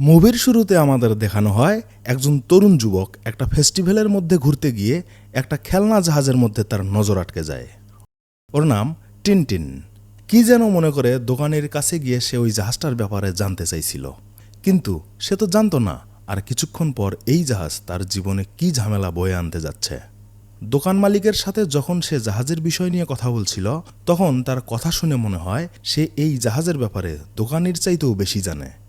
মুভির শুরুতে আমাদের দেখানো হয় একজন তরুণ যুবক একটা ফেস্টিভ্যালের মধ্যে ঘুরতে গিয়ে একটা খেলনা জাহাজের মধ্যে তার নজর আটকে যায়। ওর নাম টিনটিন। কি যেন মনে করে দোকানের কাছে গিয়ে সে ওই জাহাজটার ব্যাপারে জানতে চাইছিল। কিন্তু সে তো জানতো না আর কিছুক্ষণ পর এই জাহাজ তার জীবনে কি ঝামেলা বয়ে আনতে যাচ্ছে। দোকান মালিকের সাথে যখন সে জাহাজের বিষয় নিয়ে কথা বলছিল, তখন তার কথা শুনে মনে হয় সে এই জাহাজের ব্যাপারে দোকানির চাইতেও বেশি জানে।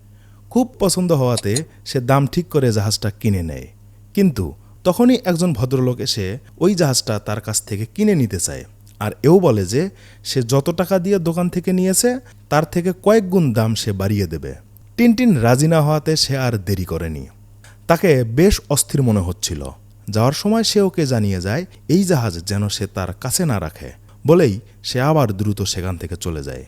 খুব পছন্দ হওয়াতে সে দাম ঠিক করে জাহাজটা কিনে নেয়। কিন্তু তখনই একজন ভদ্রলোক এসে ওই জাহাজটা তার কাছ থেকে কিনে নিতে চায় আর এও বলে যে সে যত টাকা দিয়ে দোকান থেকে নিয়েছে, তার থেকে কয়েক গুণ দাম সে বাড়িয়ে দেবে। টিনটিন রাজি না হওয়াতে সে আর দেরি করেনি। তাকে বেশ অস্থির মনে হচ্ছিল। যাওয়ার সময় সে ওকে জানিয়ে যায়, এই জাহাজ যেন সে তার কাছে না রাখে। বলেই সে আবার দ্রুত সেখান থেকে চলে যায়।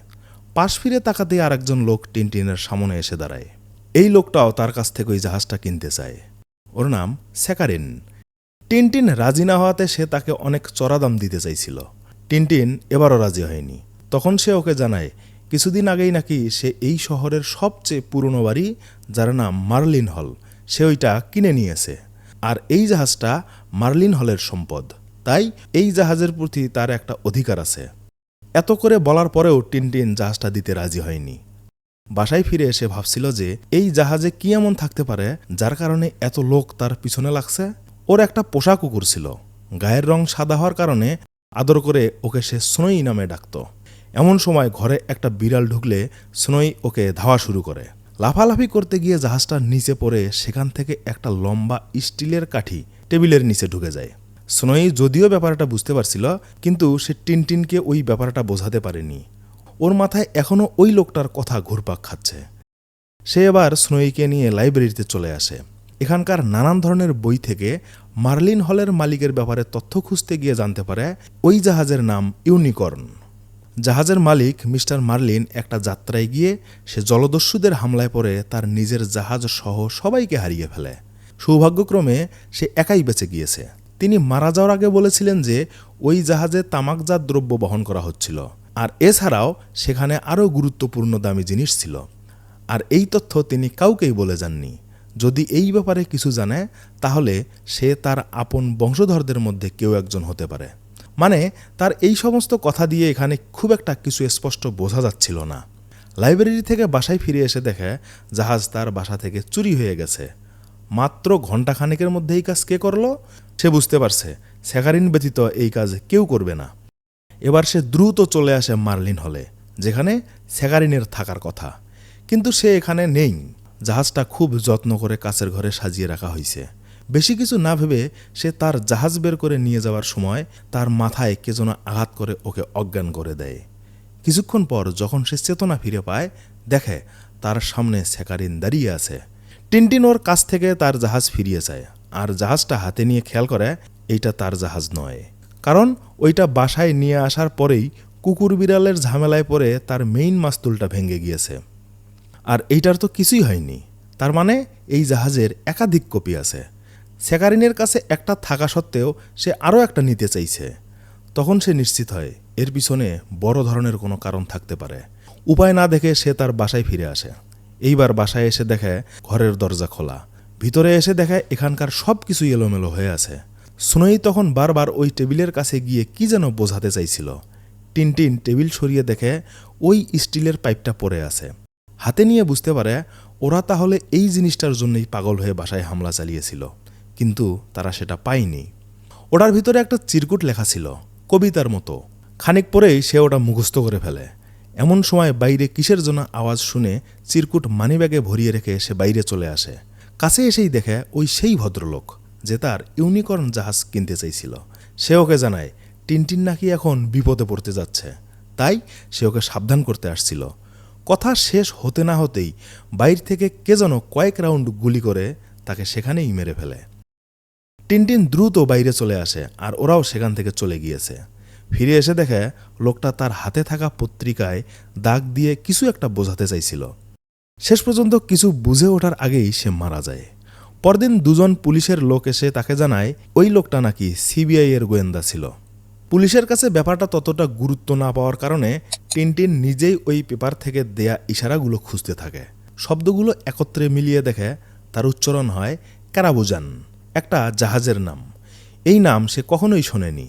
পাশ ফিরে তাকাতে আর একজন লোক টিনটিনের সামনে এসে দাঁড়ায়। এই লোকটাও তার কাছ থেকে ওই জাহাজটা কিনতে চায়। ওর নাম স্যাকারিন। টিনটিন রাজি না হওয়াতে সে তাকে অনেক চড়া দাম দিতে চাইছিল। টিনটিন এবারও রাজি হয়নি। তখন সে ওকে জানায়, কিছুদিন আগেই নাকি সে এই শহরের সবচেয়ে পুরনো বাড়ি, যার নাম মার্লিন হল, সে ওইটা কিনে নিয়েছে। আর এই জাহাজটা মার্লিন হলের সম্পদ। তাই এই জাহাজের প্রতি তার একটা অধিকার আছে। এত করে বলার পরেও টিনটিন জাহাজটা দিতে রাজি হয়নি। বাসায় ফিরে এসে ভাবছিল যে এই জাহাজে কি এমন থাকতে পারে যার কারণে এত লোক তার পিছনে লাগছে? ওর একটা পোশাক কুকুর ছিল। গায়ের রং সাদা হওয়ার কারণে আদর করে ওকে সে স্নোই নামে ডাকত। এমন সময় ঘরে একটা বিড়াল ঢুকলে স্নোই ওকে ধাওয়া শুরু করে। লাফালাফি করতে গিয়ে জাহাজটা নিচে পড়ে সেখান থেকে একটা লম্বা স্টিলের কাঠি টেবিলের নিচে ঢুকে যায়। স্নোই যদিও ব্যাপারটা বুঝতে পারছিল, কিন্তু সে টিনটিনকে ওই ব্যাপারটা বোঝাতে পারেনি। ওর মাথায় এখনও ওই লোকটার কথা ঘুরপাক খাচ্ছে। সে এবার স্নোইকে নিয়ে লাইব্রেরিতে চলে আসে। এখানকার নানান ধরনের বই থেকে মার্লিন হলের মালিকের ব্যাপারে তথ্য খুঁজতে গিয়ে জানতে পারে ওই জাহাজের নাম ইউনিকর্ন। জাহাজের মালিক মিস্টার মার্লিন একটা যাত্রায় গিয়ে সে জলদস্যুদের হামলায় পড়ে তার নিজের জাহাজ সহ সবাইকে হারিয়ে ফেলে। সৌভাগ্যক্রমে সে একাই বেঁচে গিয়েছে। তিনি মারা যাওয়ার আগে বলেছিলেন যে ওই জাহাজে তামাকজাত দ্রব্য বহন করা হচ্ছিল। আর এছাড়াও সেখানে আরও গুরুত্বপূর্ণ দামি জিনিস ছিল। আর এই তথ্য তিনি কাউকেই বলে যাননি। যদি এই ব্যাপারে কিছু জানে, তাহলে সে তার আপন বংশধরদের মধ্যে কেউ একজন হতে পারে। মানে তার এই সমস্ত কথা দিয়ে এখানে খুব একটা কিছু স্পষ্ট বোঝা যাচ্ছিল না। লাইব্রেরি থেকে বাসায় ফিরে এসে দেখে, জাহাজ তার বাসা থেকে চুরি হয়ে গেছে। মাত্র ঘণ্টাখানেকের মধ্যে এই কাজ কে করল? সে বুঝতে পারছে, স্যাকারিন ব্যতীত এই কাজ কেউ করবে না। এবার সে দ্রুত চলে আসে মার্লিন হলে, যেখানে স্যাকারিনের থাকার কথা। কিন্তু সে এখানে নেই। জাহাজটা খুব যত্ন করে কাছের ঘরে সাজিয়ে রাখা হয়েছে বেশি কিছু না ভেবে সে তার জাহাজ বের করে নিয়ে যাওয়ার সময় তার মাথায় কে যেন আঘাত করে ওকে অজ্ঞান করে দেয়। কিছুক্ষণ পর যখন সে চেতনা ফিরে পায়, দেখে তার সামনে স্যাকারিন দাঁড়িয়ে আছে। টিনটিন ওর কাছ থেকে তার জাহাজ ফিরিয়ে যায় আর জাহাজটা হাতে নিয়ে খেয়াল করে, এইটা তার জাহাজ নয়। কারণ ওইটা বাসায় নিয়ে আসার পরেই কুকুর বিড়ালের ঝামেলায় পড়ে তার মেইন মাস্তুলটা ভেঙে গিয়েছে। আর এইটার তো কিছুই হয়নি। তার মানে এই জাহাজের একাধিক কপি আছে। স্যাকারিনের কাছে একটা থাকা সত্ত্বেও সে আরও একটা নিতে চাইছে। তখন সে নিশ্চিত হয় এর পিছনে বড় ধরনের কোনো কারণ থাকতে পারে। উপায় না দেখে সে তার বাসায় ফিরে আসে। এইবার বাসায় এসে দেখে ঘরের দরজা খোলা। ভিতরে এসে দেখে এখানকার সব কিছুই এলোমেলো হয়ে আছে। সুনই তখন বারবার ওই টেবিলের কাছে গিয়ে কি যেন বোঝাতে চাইছিল। টিনটিন টেবিল সরিয়ে দেখে ওই স্টিলের পাইপটা পড়ে আছে। হাতে নিয়ে বুঝতে পারে ওরা তাহলে এই জিনিসটার জন্যই পাগল হয়ে বাসায় হামলা চালিয়েছিল, কিন্তু তারা সেটা পায়নি। ওটার ভিতরে একটা চিরকুট লেখা ছিল, কবিতার মতো। খানিক পরেই সে ওটা মুখস্থ করে ফেলে। এমন সময় বাইরে কিসের জন্য আওয়াজ শুনে চিরকুট মানিব্যাগে ভরিয়ে রেখে সে বাইরে চলে আসে। কাছে এসেই দেখে ওই সেই ভদ্রলোক। যে তার ইউনিকর্ন জাহাজ কিনতে চাইছিল। সে ওকে জানায়, টিনটিন নাকি এখন বিপদে পড়তে যাচ্ছে। তাই সে ওকে সাবধান করতে আসছিল। কথা শেষ হতে না হতেই বাইর থেকে কে যেন কয়েক রাউন্ড গুলি করে তাকে সেখানেই মেরে ফেলে। টিনটিন দ্রুত বাইরে চলে আসে আর ওরাও সেখান থেকে চলে গিয়েছে। ফিরে এসে দেখে লোকটা তার হাতে থাকা পত্রিকায় দাগ দিয়ে কিছু একটা বোঝাতে চাইছিল। শেষ পর্যন্ত কিছু বুঝে ওঠার আগেই সে মারা যায়। পরদিন দুজন পুলিশের লোক এসে তাকে জানায়, ওই লোকটা নাকি সিবিআই এর গোয়েন্দা ছিল। পুলিশের কাছে ব্যাপারটা ততটা গুরুত্ব না পাওয়ার কারণে টিনটিন নিজেই ওই পেপার থেকে দেয়া ইশারাগুলো খুঁজতে থাকে। শব্দগুলো একত্রে মিলিয়ে দেখে তার উচ্চারণ হয় ক্যারাবুজান একটা জাহাজের নাম। এই নাম সে কখনোই শোনেনি।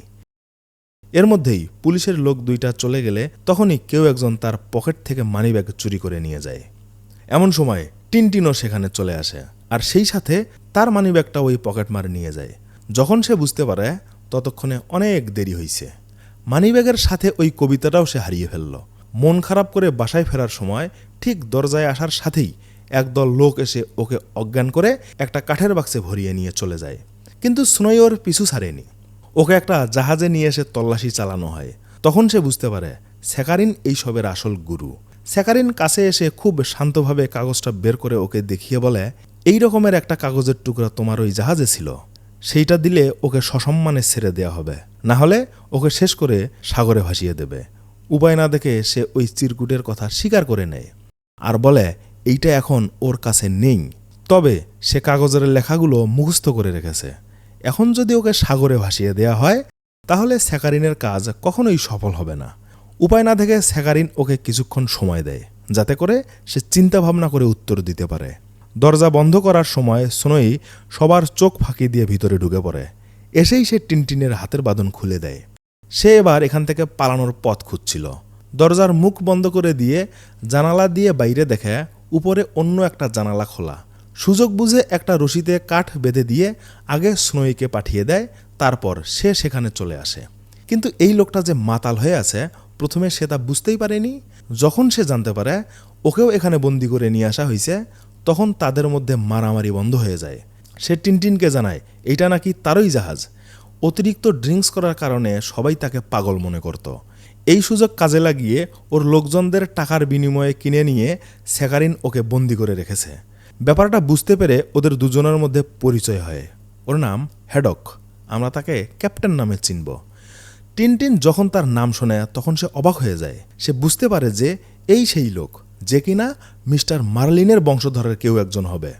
এর মধ্যেই পুলিশের লোক দুইটা চলে গেলে তখনই কেউ একজন তার পকেট থেকে মানিব্যাগ চুরি করে নিয়ে যায়। এমন সময় টিনটিনও সেখানে চলে আসে। আর সেই সাথে তার মানিব্যাগটা ওই পকেট মারে নিয়ে যায়। যখন সে বুঝতে পারে, ততক্ষণে অনেক দেরি হয়েছে মানিব্যাগের সাথে ওই কবিতাটাও সে হারিয়ে ফেলল। মন খারাপ করে বাসায় ফেরার সময় ঠিক দরজায় আসার সাথেই একদল লোক এসে ওকে অজ্ঞান করে একটা কাঠের বাক্সে ভরিয়ে নিয়ে চলে যায়। কিন্তু স্নোই ওর পিছু ছাড়েনি। ওকে একটা জাহাজে নিয়ে এসে তল্লাশি চালানো হয়। তখন সে বুঝতে পারে, স্যাকারিন এইসবের আসল গুরু। স্যাকারিন কাছে এসে খুব শান্তভাবে কাগজটা বের করে ওকে দেখিয়ে বলে এই রকমের একটা কাগজের টুকরা তোমার ওই জাহাজে ছিল। সেইটা দিলে ওকে সসম্মানে ছেড়ে দেওয়া হবে। না হলে ওকে শেষ করে সাগরে ভাসিয়ে দেবে। উপায় না দেখে সে ওই চিরকুটের কথা স্বীকার করে নেয়। আর বলে, এইটা এখন ওর কাছে নেই। তবে সে কাগজের লেখাগুলো মুখস্থ করে রেখেছে। এখন যদি ওকে সাগরে ভাসিয়ে দেয়া হয়, তাহলে স্যাকারিনের কাজ কখনোই সফল হবে না। উপায় না থেকে স্যাকারিন ওকে কিছুক্ষণ সময় দেয়, যাতে করে সে চিন্তা ভাবনা করে উত্তর দিতে পারে। দরজা বন্ধ করার সময় সোনই সবার চোখ ফাঁকি দিয়ে ভিতরে ঢুকে পড়ে। এসেই সে টিনটিনের হাতের বাঁধন খুলে দেয়। সে এবার এখান থেকে পালানোর পথ খুঁজছিল। দরজার মুখ বন্ধ করে দিয়ে জানালা দিয়ে বাইরে দেখে উপরে অন্য একটা জানালা খোলা। সুযোগ বুঝে একটা রশিতে কাঠ বেঁধে দিয়ে আগে স্নোইকে পাঠিয়ে দেয়, তারপর সে সেখানে চলে আসে। কিন্তু এই লোকটা যে মাতাল হয়ে আছে, প্রথমে সে তা বুঝতেই পারেনি। যখন সে জানতে পারে, ওকেও এখানে বন্দি করে নিয়ে আসা হয়েছে তখন তাদের মধ্যে মারামারি বন্ধ হয়ে যায়। সে টিনটিনকে জানায় এটা নাকি তারই জাহাজ? অতিরিক্ত ড্রিঙ্কস করার কারণে সবাই তাকে পাগল মনে করত। এই সুযোগ কাজে লাগিয়ে ওর লোকজনদের টাকার বিনিময়ে কিনে নিয়ে স্যাকারিন ওকে বন্দি করে রেখেছে। ব্যাপারটা বুঝতে পেরে ওদের দুজনের মধ্যে পরিচয় হয়। ওর নাম হেডক আমরা তাকে ক্যাপ্টেন নামে চিনব। টিনটিন যখন তার নাম শোনে, তখন সে অবাক হয়ে যায়। সে বুঝতে পারে যে এই সেই লোক। যে কিনা মিস্টার মার্লিনের বংশধরের কেউ একজন হবে।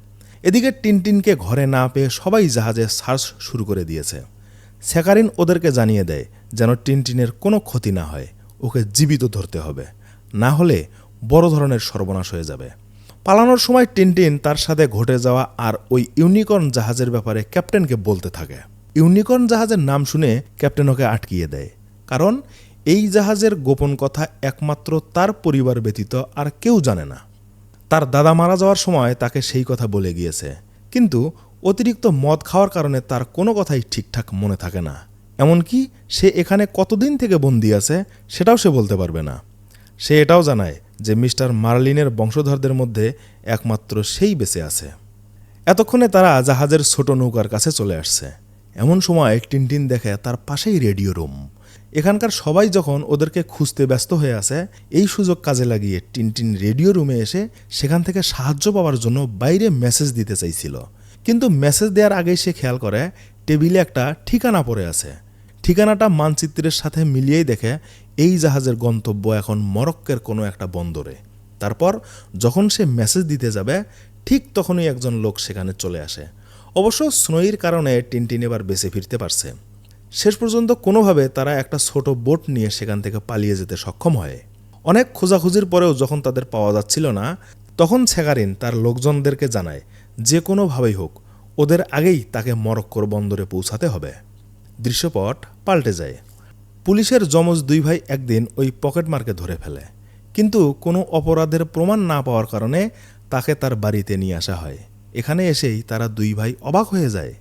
এদিকে টিনটিনকে ঘরে না পেয়ে সবাই জাহাজে সার্চ শুরু করে দিয়েছে। স্যাকারিন ওদেরকে জানিয়ে দেয় যেন টিনটিনের কোনো ক্ষতি না হয়, ওকে জীবিত ধরতে হবে। না হলে বড় ধরনের সর্বনাশ হয়ে যাবে। পালানোর সময় টিনটিন তার সাথে ঘটে যাওয়া আর ওই ইউনিকর্ন জাহাজের ব্যাপারে ক্যাপ্টেনকে বলতে থাকে। ইউনিকর্ন জাহাজের নাম শুনে ক্যাপ্টেন ওকে আটকিয়ে দেয়, কারণ এই জাহাজের গোপন কথা একমাত্র তার পরিবার ব্যতীত আর কেউ জানে না। তার দাদা মারা যাওয়ার সময় তাকে সেই কথা বলে গিয়েছে। কিন্তু অতিরিক্ত মদ খাওয়ার কারণে তার কোনো কথাই ঠিকঠাক মনে থাকে না। এমনকি সে এখানে কতদিন থেকে বন্দি আছে সেটাও সে বলতে পারবে না। সে এটাও জানায় যে মিস্টার মার্লিনের বংশধরদের মধ্যে একমাত্র সেই বেঁচে আছে। এতক্ষণে তারা জাহাজের ছোট নৌকার কাছে চলে আসছে। এমন সময় টিনটিন দেখে তার পাশেই রেডিও রুম। এখানকার সবাই যখন ওদেরকে খুঁজতে ব্যস্ত হয়ে আছে, এই সুযোগ কাজে লাগিয়ে টিনটিন রেডিও রুমে এসে সেখান থেকে সাহায্য পাওয়ার জন্য বাইরে মেসেজ দিতে চাইছিল। কিন্তু মেসেজ দেওয়ার আগেই সে খেয়াল করে, টেবিলে একটা ঠিকানা পড়ে আছে। ঠিকানাটা মানচিত্রের সাথে মিলিয়েই দেখে, এই জাহাজের গন্তব্য এখন মরক্কের কোনো একটা বন্দরে। তারপর যখন সে মেসেজ দিতে যাবে, ঠিক তখনই একজন লোক সেখানে চলে আসে। অবশ্য স্নোইর কারণে টিনটিন এবার বেঁচে ফিরতে পারছে। শেষ পর্যন্ত কোনোভাবে তারা একটা ছোট বোট নিয়ে সেখান থেকে পালিয়ে যেতে সক্ষম হয়। অনেক খোঁজাখুঁজির পরেও যখন তাদের পাওয়া যাচ্ছিল না, তখন সেগারিন তার লোকজনদেরকে জানায়, যে কোনোভাবেই হোক, ওদের আগেই তাকে মরক্কোর বন্দরে পৌঁছাতে হবে। দৃশ্যপট পাল্টে যায়। পুলিশের যমজ দুই ভাই একদিন ওই পকেটমারকে ধরে ফেলে। কিন্তু কোনো অপরাধের প্রমাণ না পাওয়ার কারণে তাকে তার বাড়িতে নিয়ে আসা হয়। এখানে এসেই তারা দুই ভাই অবাক হয়ে যায়।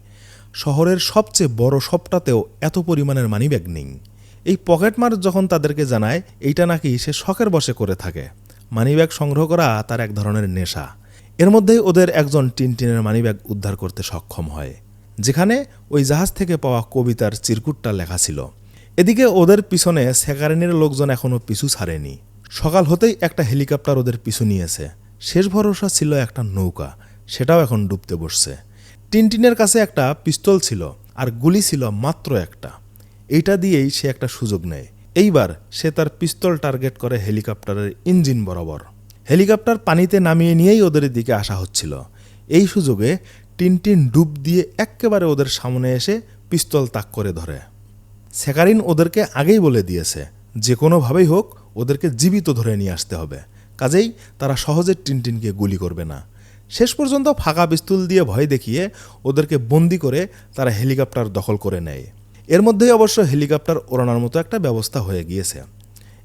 শহরের সবচেয়ে বড় শপটাতেও এত পরিমাণের মানিব্যাগ নেই। এই পকেটমার যখন তাদেরকে জানায়, এইটা নাকি সে শখের বসে করে থাকে। মানিব্যাগ সংগ্রহ করা তার এক ধরনের নেশা। এর মধ্যেই ওদের একজন টিনটিনের মানিব্যাগ উদ্ধার করতে সক্ষম হয়। যেখানে ওই জাহাজ থেকে পাওয়া কবিতার চিরকুটটা লেখা ছিল। এদিকে ওদের পিছনে সেকারিনের লোকজন এখনও পিছু ছাড়েনি। সকাল হতেই একটা হেলিকপ্টার ওদের পিছু নিয়েছে। শেষ ভরসা ছিল একটা নৌকা। সেটাও এখন ডুবতে বসছে। টিনটিনের কাছে একটা পিস্তল ছিল আর গুলি ছিল মাত্র একটা। এইটা দিয়েই সে একটা সুযোগ নেয়। এইবার সে তার পিস্তল টার্গেট করে হেলিকপ্টারের ইঞ্জিন বরাবর। হেলিকপ্টার পানিতে নামিয়ে নিয়েই ওদের দিকে আসা হচ্ছিল। এই সুযোগে টিনটিন ডুব দিয়ে এক্কেবারে ওদের সামনে এসে পিস্তল তাক করে ধরে। সেকারিন ওদেরকে আগেই বলে দিয়েছে, যে কোনোভাবেই হোক ওদেরকে জীবিত ধরে নিয়ে আসতে হবে। কাজেই তারা সহজে টিনটিনকে গুলি করবে না। শেষ পর্যন্ত ফাঁকা পিস্তুল দিয়ে ভয় দেখিয়ে ওদেরকে বন্দি করে তারা হেলিকপ্টার দখল করে নেয়। এর মধ্যেই অবশ্য হেলিকপ্টার ওড়ানোর মতো একটা ব্যবস্থা হয়ে গিয়েছে।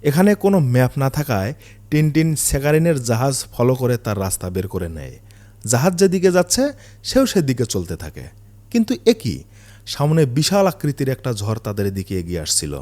এখানে কোনো ম্যাপ না থাকায় টিনটিন সেকারিনের জাহাজ ফলো করে তার রাস্তা বের করে নেয়। জাহাজ যেদিকে যাচ্ছে, সেও সেদিকে চলতে থাকে। কিন্তু একই সামনে বিশাল আকৃতির একটা ঝড় তাদের দিকে এগিয়ে আসছিল।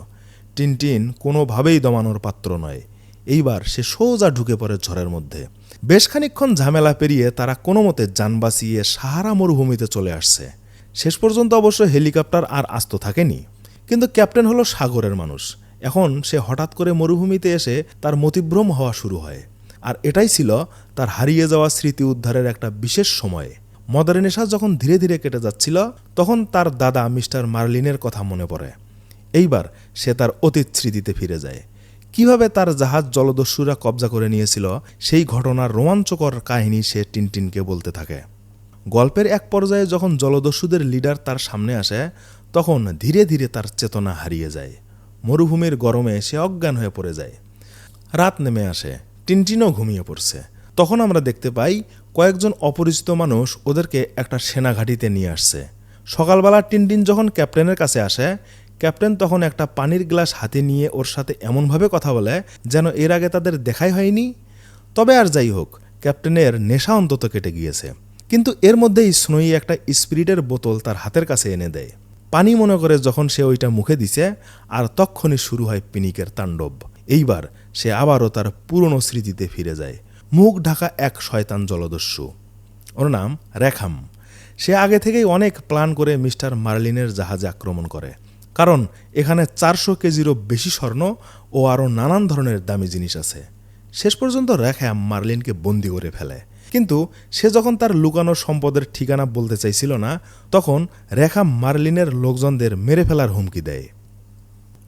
টিনটিন কোনোভাবেই দমানোর পাত্র নয়। এইবার সে সোজা ঢুকে পড়ে ঝড়ের মধ্যে। বেশ খানিকক্ষণ ঝামেলা পেরিয়ে তারা কোনো মতে যান বাঁচিয়ে সাহারা মরুভূমিতে চলে আসছে। শেষ পর্যন্ত অবশ্য হেলিকপ্টার আর আস্ত থাকেনি। কিন্তু ক্যাপ্টেন হলো সাগরের মানুষ। এখন সে হঠাৎ করে মরুভূমিতে এসে তার মতিভ্রম হওয়া শুরু হয়। আর এটাই ছিল তার হারিয়ে যাওয়া স্মৃতি উদ্ধারের একটা বিশেষ সময়। মদারে নেশা যখন ধীরে ধীরে কেটে যাচ্ছিল, তখন তার দাদা মিস্টার মার্লিনের কথা মনে পড়ে। এইবার সে তার অতীত স্মৃতিতে ফিরে যায়। কীভাবে তার জাহাজ জলদস্যুরা কবজা করে নিয়েছিল, সেই ঘটনার রোমাঞ্চকর কাহিনী সে টিনটিনকে বলতে থাকে। গল্পের এক পর্যায়ে যখন জলদস্যুদের লিডার তার সামনে আসে, তখন ধীরে ধীরে তার চেতনা হারিয়ে যায়। মরুভূমির গরমে সে অজ্ঞান হয়ে পড়ে যায়। রাত নেমে আসে, টিনটিনও ঘুমিয়ে পড়ছে। তখন আমরা দেখতে পাই, কয়েকজন অপরিচিত মানুষ ওদেরকে একটা সেনাঘাঁটিতে নিয়ে আসছে। সকালবেলা টিনটিন যখন ক্যাপ্টেনের কাছে আসে ক্যাপ্টেন তখন একটা পানির গ্লাস হাতে নিয়ে ওর সাথে এমনভাবে কথা বলে যেন এর আগে তাদের দেখাই হয়নি। তবে আর যাই হোক, ক্যাপ্টেনের নেশা অন্তত কেটে গিয়েছে। কিন্তু এর মধ্যেই স্নোই একটা স্পিরিটের বোতল তার হাতের কাছে এনে দেয়। পানি মনে করে যখন সে ওইটা মুখে দিছে, আর তক্ষণই শুরু হয় পিনিকের তাণ্ডব। এইবার সে আবারও তার পুরনো স্মৃতিতে ফিরে যায়। মুখ ঢাকা এক শয়তান জলদস্যু। ওর নাম রেখাম। সে আগে থেকেই অনেক প্ল্যান করে মিস্টার মার্লিনের জাহাজে আক্রমণ করে। কারণ এখানে চারশো কেজিরও বেশি স্বর্ণ ও আরও নানান ধরনের দামি জিনিস আছে। শেষ পর্যন্ত রেখাম মার্লিনকে বন্দি করে ফেলে। কিন্তু সে যখন তার লুকানো সম্পদের ঠিকানা বলতে চাইছিল না, তখন রেখা মার্লিনের লোকজনদের মেরে ফেলার হুমকি দেয়।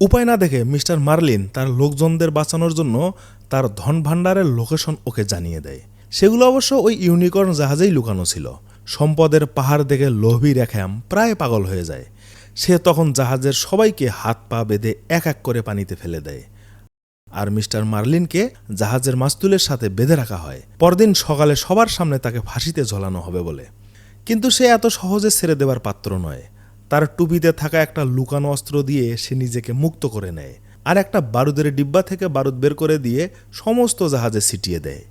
উপায় না দেখে মিস্টার মার্লিন তার লোকজনদের বাঁচানোর জন্য তার ধন ভাণ্ডারের লোকেশন ওকে জানিয়ে দেয়। সেগুলো অবশ্য ওই ইউনিকর্ন জাহাজেই লুকানো ছিল। সম্পদের পাহাড় দেখে লোভী রেখাম প্রায় পাগল হয়ে যায়। সে তখন জাহাজের সবাইকে হাত পা বেঁধে এক এক করে পানিতে ফেলে দেয়। আর মিস্টার মার্লিনকে জাহাজের মাস্তুলের সাথে বেঁধে রাখা হয়। পরদিন সকালে সবার সামনে তাকে ফাঁসিতে ঝোলানো হবে বলে। কিন্তু সে এত সহজে ছেড়ে দেওয়ার পাত্র নয়। তার টুপিতে থাকা একটা লুকানো অস্ত্র দিয়ে সে নিজেকে মুক্ত করে নেয় আর একটা বারুদের ডিব্বা থেকে বারুদ বের করে দিয়ে সমস্ত জাহাজে ছিটিয়ে দেয়।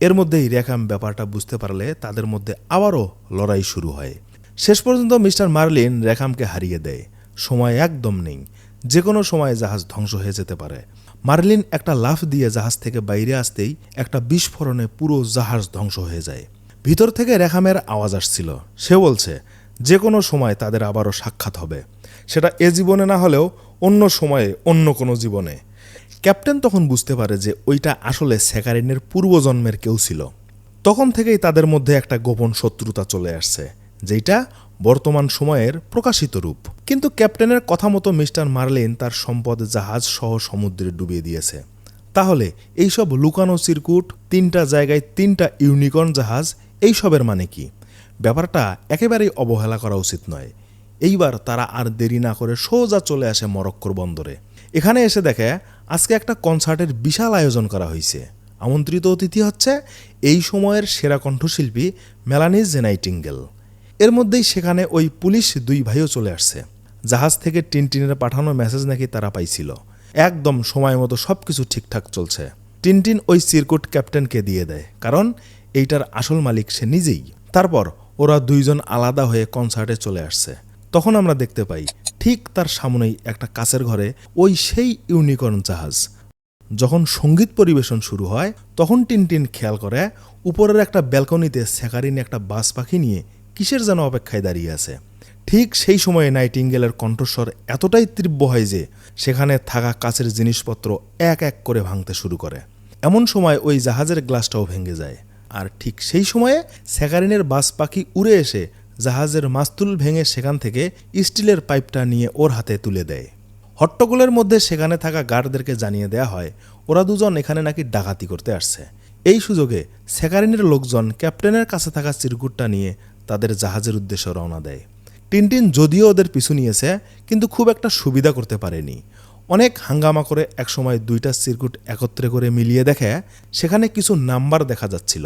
এর মধ্যেই রেখাম ব্যাপারটা বুঝতে পারলে তাদের মধ্যে আবারও লড়াই শুরু হয়। শেষ পর্যন্ত মিস্টার মার্লিন রেখামকে হারিয়ে দেয়। সময় একদম নেই। যে কোনো সময় জাহাজ ধ্বংস হয়ে যেতে পারে। মার্লিন একটা লাফ দিয়ে জাহাজ থেকে বাইরে আসতেই একটা বিস্ফোরণে পুরো জাহাজ ধ্বংস হয়ে যায়। ভিতর থেকে রেখামের আওয়াজ আসছিল। সে বলছে যে কোনো সময় তাদের আবারও সাক্ষাৎ হবে। সেটা এ জীবনে না হলেও অন্য সময়ে, অন্য কোনো জীবনে। ক্যাপ্টেন তখন বুঝতে পারে যে ওইটা আসলে সেকারিনের পূর্বজন্মের কেউ ছিল। তখন থেকেই তাদের মধ্যে একটা গোপন শত্রুতা চলে আসছে। যেটা বর্তমান সময়ের প্রকাশিত রূপ। কিন্তু ক্যাপ্টেনের কথা মতো মিস্টার মার্লিন তার সম্পদ জাহাজ সহ সমুদ্রে ডুবিয়ে দিয়েছে। তাহলে এইসব লুকানো চিরকুট, তিনটা জায়গায় তিনটা ইউনিকর্ন জাহাজ, এইসবের মানে কি? ব্যাপারটা একেবারেই অবহেলা করা উচিত নয়। এইবার তারা আর দেরি না করে সোজা চলে আসে মরক্কোর বন্দরে। এখানে এসে দেখে, আজকে একটা কনসার্টের বিশাল আয়োজন করা হয়েছে আমন্ত্রিত অতিথি হচ্ছে এই সময়ের সেরা কণ্ঠশিল্পী মেলানিজ জেনাইটিঙ্গেল। এর মধ্যেই সেখানে ওই পুলিশ দুই ভাইও চলে আসছে। জাহাজ থেকে টিনটিনের পাঠানো মেসেজ নাকি তারা পাইছিল। একদম সময় মতো সব কিছু ঠিকঠাক চলছে। টিনটিন ওই সিরকুট ক্যাপ্টেনকে দিয়ে দেয়, কারণ এইটার আসল মালিক সে নিজেই। তারপর ওরা দুইজন আলাদা হয়ে কনসার্টে চলে আসছে। তখন আমরা দেখতে পাই, ঠিক তার সামনেই একটা কাছের ঘরে ওই সেই ইউনিকর্ন জাহাজ। যখন সংগীত পরিবেশন শুরু হয়, তখন টিনটিন খেয়াল করে, উপরের একটা ব্যালকনিতে স্যাকারিন একটা বাস পাখি নিয়ে কিসের যেন অপেক্ষায় দাঁড়িয়ে আছে? ঠিক সেই সময়ে নাইটিঙ্গেলের কণ্ঠস্বর এতটাই তীব্র হয় যে, সেখানে থাকা কাছের জিনিসপত্র এক এক করে ভাঙতে শুরু করে। এমন সময় ওই জাহাজের গ্লাসটাও ভেঙে যায়। আর ঠিক সেই সময়ে স্যাকারিনের বাস পাখি উড়ে এসে জাহাজের মাস্তুল ভেঙে সেখান থেকে স্টিলের পাইপটা নিয়ে ওর হাতে তুলে দেয়। হট্টগোলের মধ্যে সেখানে থাকা গার্ডদেরকে জানিয়ে দেয়া হয়, ওরা দুজন এখানে নাকি ডাকাতি করতে আসছে। এই সুযোগে সেকারিনের লোকজন ক্যাপ্টেনের কাছে থাকা চিরকুটটা নিয়ে তাদের জাহাজের উদ্দেশ্যে রওনা দেয়। টিনটিন যদিও ওদের পিছু নিয়েছে, কিন্তু খুব একটা সুবিধা করতে পারেনি। অনেক হাঙ্গামা করে একসময় দুইটা সিরকুট একত্রে করে মিলিয়ে দেখে, সেখানে কিছু নাম্বার দেখা যাচ্ছিল।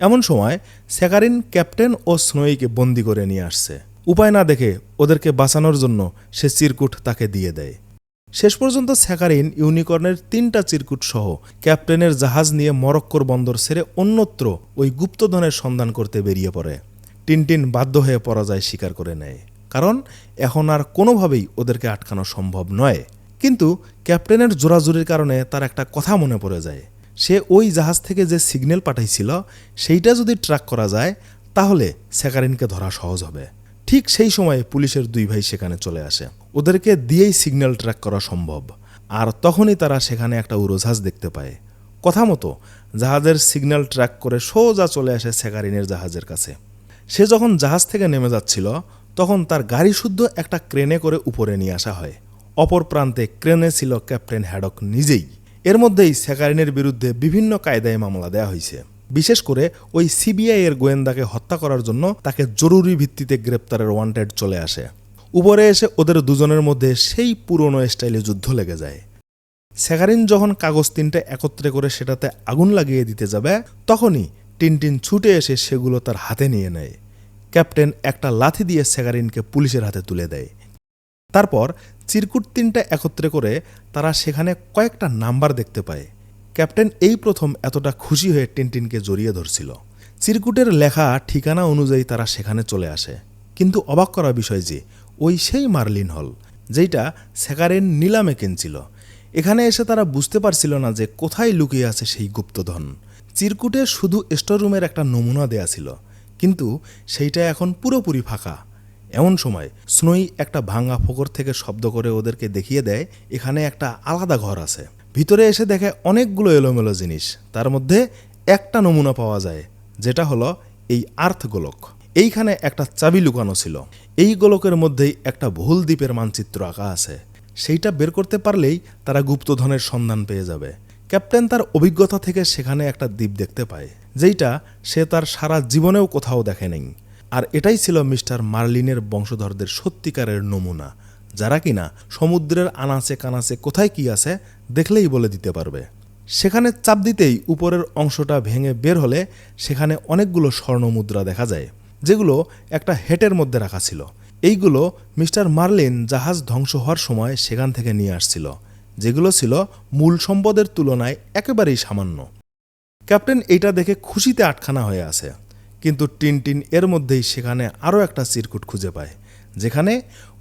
এমন সময়, স্যাকারিন, ক্যাপ্টেন ও স্নোইকে বন্দি করে নিয়ে আসছে। উপায় না দেখে ওদেরকে বাঁচানোর জন্য সে চিরকুট তাকে দিয়ে দেয়। শেষ পর্যন্ত স্যাকারিন, ইউনিকর্নের তিনটা চিরকুট সহ ক্যাপ্টেনের জাহাজ নিয়ে মরক্কোর বন্দর ছেড়ে অন্যত্র ওই গুপ্তধনের সন্ধান করতে বেরিয়ে পড়ে। টিনটিন বাধ্য হয়ে পরাজয় স্বীকার করে নেয়। কারণ এখন আর কোনোভাবেই ওদেরকে আটকানো সম্ভব নয়। কিন্তু ক্যাপ্টেনের জোরাজুরির কারণে তার একটা কথা মনে পড়ে যায়। সে ওই জাহাজ থেকে যে সিগন্যাল পাঠাইছিল, সেইটা যদি ট্র্যাক করা যায়, তাহলে স্যাকারিনকে ধরা সহজ হবে। ঠিক সেই সময় পুলিশের দুই ভাই সেখানে চলে আসে। ওদেরকে দিয়েই সিগন্যাল ট্র্যাক করা সম্ভব। আর তখনই তারা সেখানে একটা উড়োজাহাজ দেখতে পায়। কথা মতো জাহাজের সিগন্যাল ট্র্যাক করে সোজা চলে আসে স্যাকারিনের জাহাজের কাছে। সে যখন জাহাজ থেকে নেমে যাচ্ছিল, তখন তার গাড়ি শুদ্ধ একটা ক্রেনে করে উপরে নিয়ে আসা হয়। অপর প্রান্তে ক্রেনে ছিল ক্যাপ্টেন হ্যাডক নিজেই। এর মধ্যেই স্যাকারিনের বিরুদ্ধে বিভিন্ন কায়দায় মামলা দেওয়া হয়েছে বিশেষ করে ওই সিবিআই এর গোয়েন্দাকে হত্যা করার জন্য তাকে জরুরি ভিত্তিতে গ্রেপ্তারের ওয়ান্টেড চলে আসে। উপরে এসে ওদের দুজনের মধ্যে সেই পুরনো স্টাইলে যুদ্ধ লেগে যায়। স্যাকারিন যখন কাগজ তিনটে একত্রে করে সেটাতে আগুন লাগিয়ে দিতে যাবে, তখনই টিনটিন ছুটে এসে সেগুলো তার হাতে নিয়ে নেয়। ক্যাপ্টেন একটা লাথি দিয়ে স্যাকারিনকে পুলিশের হাতে তুলে দেয়। তারপর চিরকুট তিনটা একত্রে করে তারা সেখানে কয়েকটা নাম্বার দেখতে পায়। ক্যাপ্টেন এই প্রথম এতটা খুশি হয়ে টিনটিনকে জড়িয়ে ধরছিল। চিরকুটের লেখা ঠিকানা অনুযায়ী তারা সেখানে চলে আসে। কিন্তু অবাক করা বিষয় যে, ওই সেই মার্লিন হল যেটা স্যাকারেন নিলামে কিনছিল। এখানে এসে তারা বুঝতে পারছিল না যে কোথায় লুকিয়ে আছে সেই গুপ্তধন। চিরকুটে শুধু স্টোররুমের একটা নমুনা দেয়া ছিল, কিন্তু সেইটা এখন পুরোপুরি ফাঁকা। এমন সময় স্নোই একটা ভাঙা ফোকর থেকে শব্দ করে ওদেরকে দেখিয়ে দেয়, এখানে একটা আলাদা ঘর আছে। ভিতরে এসে দেখে অনেকগুলো এলোমেলো জিনিস, তার মধ্যে একটা নমুনা পাওয়া যায়, যেটা হলো এই আর্থ গোলক। এইখানে একটা চাবি লুকানো ছিল। এই গোলকের মধ্যেই একটা ভুল দ্বীপের মানচিত্র আঁকা আছে। সেইটা বের করতে পারলেই তারা গুপ্তধনের সন্ধান পেয়ে যাবে। ক্যাপ্টেন তার অভিজ্ঞতা থেকে সেখানে একটা দ্বীপ দেখতে পায়, যেইটা সে তার সারা জীবনেও কোথাও দেখে নেই। আর এটাই ছিল মিস্টার মার্লিনের বংশধরদের সত্যিকারের নমুনা, যারা কিনা সমুদ্রের আনাচে কানাচে কোথায় কি আছে দেখলেই বলে দিতে পারবে। সেখানে চাপ দিতেই উপরের অংশটা ভেঙে বের হলে সেখানে অনেকগুলো স্বর্ণ মুদ্রা দেখা যায়, যেগুলো একটা হেটের মধ্যে রাখা ছিল। এইগুলো মিস্টার মার্লিন জাহাজ ধ্বংস হওয়ার সময় সেখান থেকে নিয়ে আসছিল। যেগুলো ছিল মূল সম্পদের তুলনায় একেবারেই সামান্য। ক্যাপ্টেন এইটা দেখে খুশিতে আটখানা হয়ে আছে। কিন্তু টিনটিন এর মধ্যেই সেখানে আরও একটা চিরকুট খুঁজে পায়, যেখানে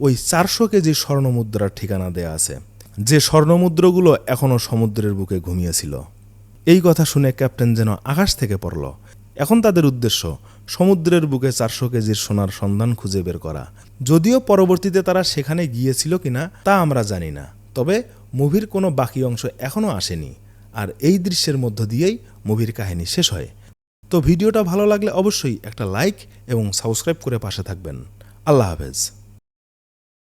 ওই চারশো কেজি স্বর্ণমুদ্রার ঠিকানা দেয়া আছে, যে স্বর্ণমুদ্রগুলো এখনও সমুদ্রের বুকে ঘুমিয়েছিল। এই কথা শুনে ক্যাপ্টেন যেন আকাশ থেকে পড়ল। এখন তাদের উদ্দেশ্য, সমুদ্রের বুকে চারশো কেজির সোনার সন্ধান খুঁজে বের করা। যদিও পরবর্তীতে তারা সেখানে গিয়েছিল কিনা তা আমরা জানি না। তবে মুভির কোনো বাকি অংশ এখনও আসেনি। আর এই দৃশ্যের মধ্য দিয়েই মুভির কাহিনী শেষ হয়। তো ভিডিওটা ভালো লাগলে অবশ্যই একটা লাইক এবং সাবস্ক্রাইব করে পাশে থাকবেন। আল্লাহ হাফেজ।